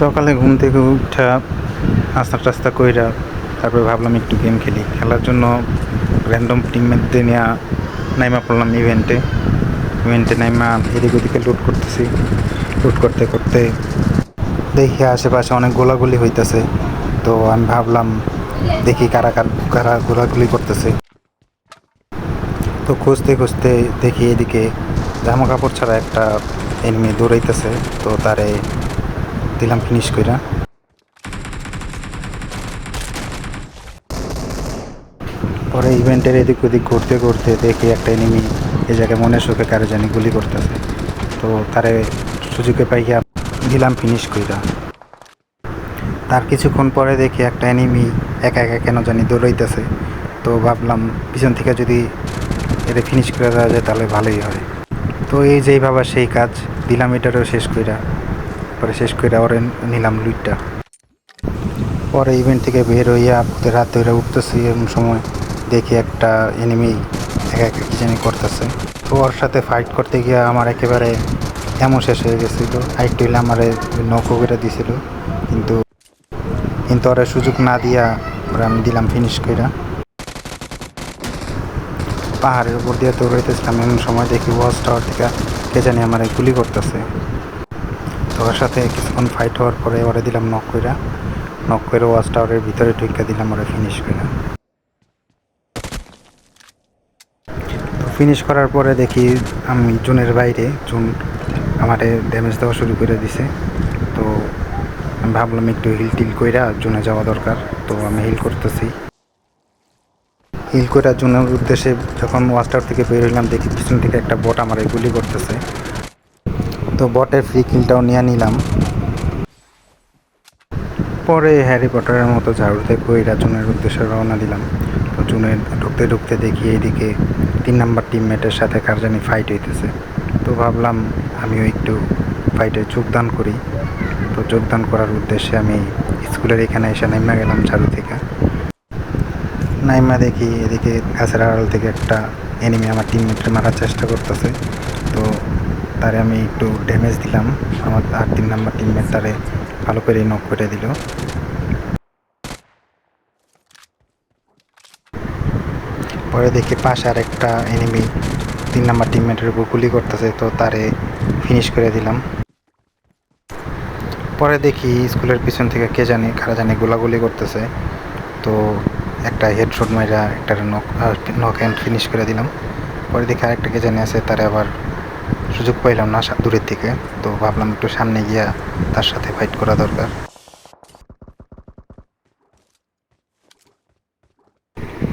সকালে ঘুম থেকে উঠা, নাস্তা টাস্তা কইরা তারপরে ভাবলাম একটু গেম খেলি। খেলার জন্য র্যান্ডম টিমমেটদের নেওয়া নাইমা পড়লাম ইভেন্টে ইভেন্টে নাইমা এদিক ওদিকে লুট করতেছি। লুট করতে করতে দেখি আশেপাশে অনেক গোলাগুলি হইতেছে। তো আমি ভাবলাম দেখি কারা কার গোলাগুলি করতেছে। তো খুঁজতে খুঁজতে দেখি এদিকে জামা কাপড় ছাড়া একটা এনিমি দৌড়াইতেছে। তো তারে দিলাম ফিনিশ কইরা। পরে ইভেন্টের এদিক ওদিক ঘুরতে ঘুরতে দেখি একটা এনিমি এই জায়গায় মনে সুখে কারে জানি গুলি করতেছে। তো তারে সুযোগে পাইয়া দিলাম ফিনিশ কইরা। তার কিছুক্ষণ পরে দেখি একটা এনিমি একা একা কেন জানি দৌড়াইতেছে। তো ভাবলাম পিছন থেকে যদি এটা ফিনিশ করে দেওয়া যায় তাহলে ভালোই হয়। তো এই যেই সেই কাজ, দিলাম এটারও শেষ কইরা। পরে শেষ কইরা ওরে নিলাম লুইটটা। পরে ইভেন্ট থেকে বের হইয়া হাত ধরে উঠতেছি এরকম সময় দেখি একটা এনিমি একা একা জানি করতেছে। তো ওর সাথে ফাইট করতে গিয়ে আমার একেবারে এমন শেষ হয়ে গেছিল। ফাইট হইলে আমার নৌকো করে দিছিল। কিন্তু কিন্তু ওরা সুযোগ না দিয়া ওরা আমি দিলাম ফিনিশ কইরা। পাহাড়ের উপর দিয়ে তো দৌড়াইতেছিলাম এমন সময় দেখি ওয়াচ টাওয়ার থেকে কে জানি আমার গুলি করতেছে। ওর সাথে কিছুক্ষণ ফাইট হওয়ার পরে ওরে দিলাম নক কইরা। নক করে ওয়াচ টাওয়ারের ভিতরে ঢুকে দিলাম ওরা ফিনিশ কইরা। তো ফিনিশ করার পরে দেখি আমি জুনের বাইরে, জুন আমারে ড্যামেজ দেওয়া শুরু করে দিছে। তো আমি ভাবলাম একটু হিল টিল কইরা জুনে যাওয়া দরকার, তো আমি হিল করতেছি। হিল কইরা জুনের উদ্দেশ্যে যখন ওয়াস্টার থেকে বের হইলাম, দেখি পিছন থেকে একটা বট আমার গুলি করতেছে। তো বটের ফ্রি কিলটাও নিয়ে নিলাম। পরে হ্যারি পটারের মতো ঝাড়ুতে কইরা জুনের উদ্দেশ্যে রওনা দিলাম। তো জুনে ঢুকতে ঢুকতে দেখি এইদিকে তিন নাম্বার টিমমেটের সাথে কার জানি ফাইট হইতেছে। তো ভাবলাম আমিও একটু ফাইটে যোগদান করি। তো যোগদান করার উদ্দেশ্যে আমি স্কুলের এখানে এসে নেমে গেলাম ঝাড়ু থেকে। নাইমা দেখি এদিকে গাছের আড়াল থেকে একটা এনিমি আমার টিমমেটকে মারার চেষ্টা করতেছে। তারে আমি একটু ড্যামেজ দিলাম। আমার আর তিন নাম্বার টিমমেট তারে ভালো করে নক করে দিল। পরে দেখি পাশে আর একটা এনিমি তিন নাম্বার টিমমেটের উপর গুলি করতেছে, তো তারে ফিনিশ করে দিলাম। পরে দেখি স্কুলের পিছন থেকে কে জানি, কারা জানি গোলাগুলি করতেছে। তো একটা হেডশট মাইরা একটা নক নক হ্যান্ড ফিনিশ করে দিলাম। পরে দেখি আরেকটা কে জানি আছে, তারে আবার সুযোগ পাইলাম না দূরের থেকে তো ভাবলাম একটু সামনে গিয়া তার সাথে ফাইট করা দরকার।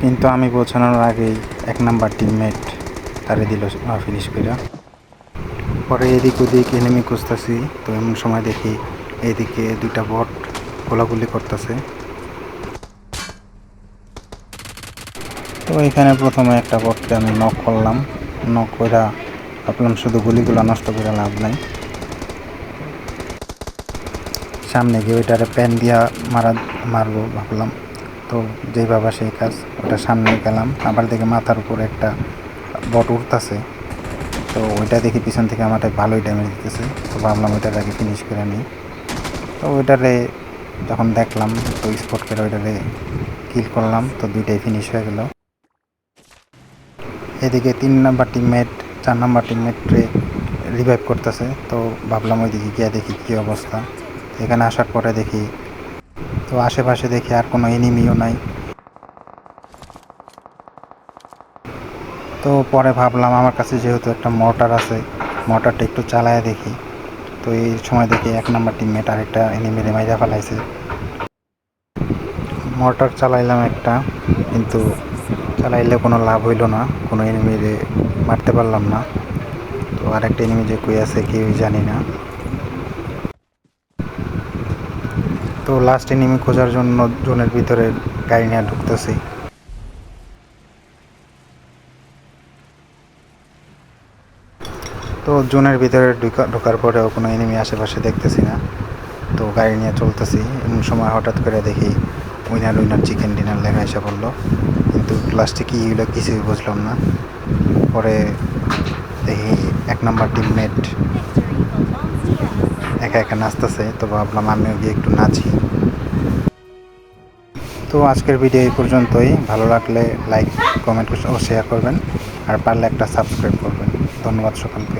কিন্তু আমি পৌঁছানোর আগেই এক নাম্বার টিমমেট তারে দিল ফিনিশ করে পরে এদিক ওদিক এনেমি খুঁজতেছি, তো এমন সময় দেখি এদিকে দুইটা বট গোলাগুলি করতেছে। তো এখানে প্রথমে একটা বটকে আমি নক করলাম। নক কইরা ভাবলাম শুধু গুলিগুলো নষ্ট করে লাভ নাই। সামনে গিয়ে ওইটারে প্যান দিয়া মারা, মারবো ভাবলাম। তো যেই বাবা সেই কাজ, ওটা সামনে গেলাম। আবার দেখে মাথার উপর একটা বট উঠতেছে। তো ওইটা দেখি পিছন থেকে আমার ভালোই ড্যামেজ দিতেছে। তো ভাবলাম ওইটার আগে ফিনিশ করে নিই। তো ওইটারে যখন দেখলাম, তো স্পট করে ওইটারে কিল করলাম। তো দুইটাই ফিনিশ হয়ে গেল। এদিকে তিন নাম্বার টিমমেট চার নাম্বার টিমমেটরে রিভাইভ করতেছে। তো ভাবলাম ওইদিকে গিয়ে দেখি কী অবস্থা। এখানে আসার পরে দেখি, তো আশেপাশে দেখি আর কোনো এনিমিও নাই। তো পরে ভাবলাম আমার কাছে যেহেতু একটা মোটর আছে মোটরটা একটু চালায় দেখি। তো এই সময় দেখি এক নাম্বার টিমমেট আরেকটা এনিমিরে মাইরা ফেলাইছে। মোটর চালাইলাম একটা, কিন্তু চালাইলে কোনো লাভ হইল না, কোনো এনিমিরে মারতে পারলাম না। তো আরেকটা এনিমি যে কই আছে কেউই জানি না। তো লাস্ট এনিমি খোঁজার জন্য জোনের ভিতরে গাড়ি নিয়ে ঢুকতেছি। তো জোনের ভিতরে ঢুকা, ঢোকার পরেও কোনো এনিমি আশেপাশে দেখতেছি না। তো গাড়ি নিয়ে চলতেছি। এমন সময় হঠাৎ করে দেখি উইনার উইনার চিকেন ডিনার লেখা এসে পড়ল। কিন্তু লাস্টে কী হইল কিছুই বুঝলাম না। পরে দেখি এক নাম্বার টিমমেট একা একা নাচতেছে, তো ভাবলাম আমিও গিয়ে একটু নাচি। তো আজকের ভিডিও এই পর্যন্তই। ভালো লাগলে লাইক কমেন্ট ও শেয়ার করবেন। আর পারলে একটা সাবস্ক্রাইব করবেন। ধন্যবাদ সকলকে।